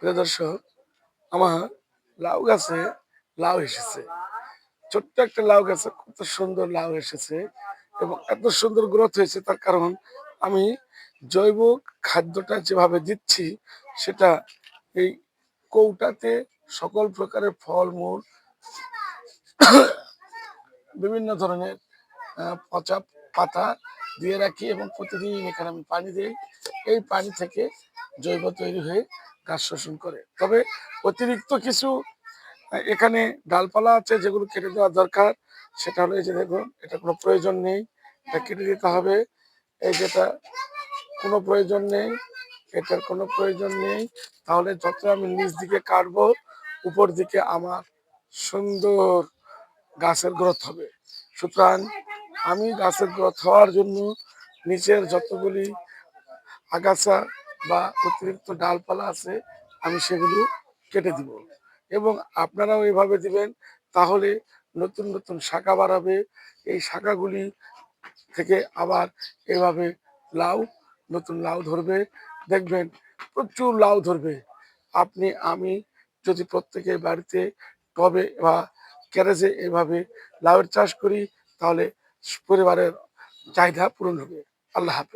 দর্শক, আমার লাউ গাছে লাউ এসেছে। ছোট্ট একটা লাউ গাছে কত সুন্দর লাউ এসেছে এবং এত সুন্দর গ্রোথ হয়েছে, তার কারণ আমি জৈব খাদ্যটা যেভাবে দিচ্ছি, সেটা এই কৌটাতে সকল প্রকারের ফলমূল, বিভিন্ন ধরনের পচা পাতা দিয়ে রাখি এবং প্রতিদিন এখানে আমি পানি দিই। এই পানি থেকে জৈব তৈরি হয়ে গাছ শোষণ করে। তবে অতিরিক্ত কিছু এখানে ডালপালা আছে যেগুলো কেটে দেওয়া দরকার। সেটা হলো এই যে দেখুন, এটা কোনো প্রয়োজন নেই। এটা কেটে দিতে হবে। এই যেটা কোনো প্রয়োজন নেই। এটার কোনো প্রয়োজন নেই। তাহলে যত আমি নিচ দিকে কাটবো, উপর দিকে আমার সুন্দর গাছের গ্রোথ হবে। সুতরাং আমি গাছের গ্রোথ হওয়ার জন্য নিচের যতগুলি আগাছা বা অতিরিক্ত ডালপালা আছে, আমি সেগুলো কেটে দিব। এবং আপনারাও এভাবে দিবেন, তাহলে নতুন নতুন শাখা বাড়াবে। এই শাখাগুলি থেকে আবার এভাবে লাউ, নতুন লাউ ধরবে। দেখবেন প্রচুর লাউ ধরবে। আপনি, আমি যদি প্রত্যেকের বাড়িতে টবে বা ক্যারেজে এভাবে লাউয়ের চাষ করি, তাহলে পরিবারের চাহিদা পূরণ হবে। আল্লাহ হাফেজ।